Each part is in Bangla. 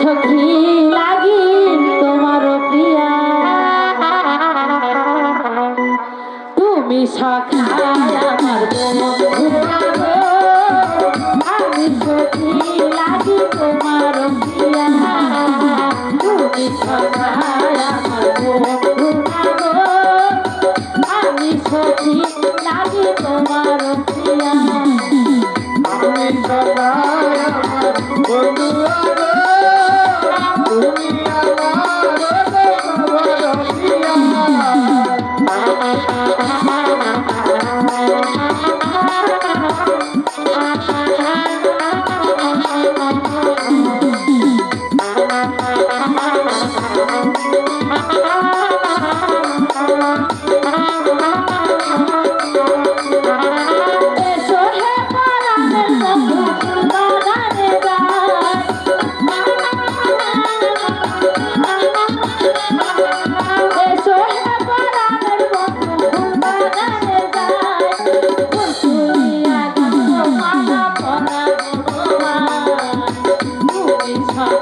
সখী লাগি তোমার প্রিয়া তুমি সখায় আমার। আমি সখী লাগি তোমার প্রিয়া তুমি সখায় আমার। আমি সখী লাগি তোমার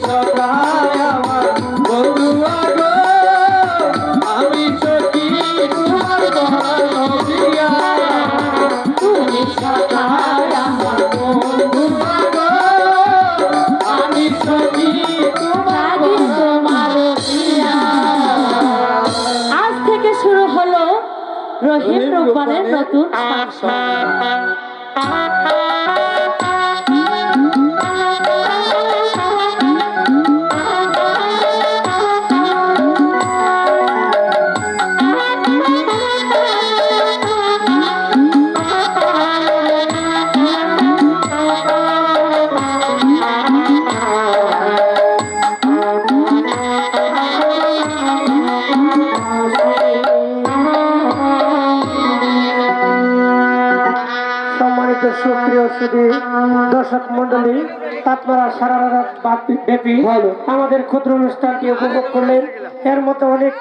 তুমি আমার বন্ধু আগো আমি সখী তোমার রসিয়া তুমি সখায় আমার বন্ধু আগো আমি সখী তোমার তোমার প্রিয়া। আজ থেকে শুরু হলো রহিম রূপানের নতুন সংসার। সম্মানিত সুপ্রিয় সুদী দর্শক মন্ডলী আপনারা সারা রাত ব্যাপী আমাদের ক্ষুদ্র অনুষ্ঠানটি উপভোগ করলেন। এর মতো অনেক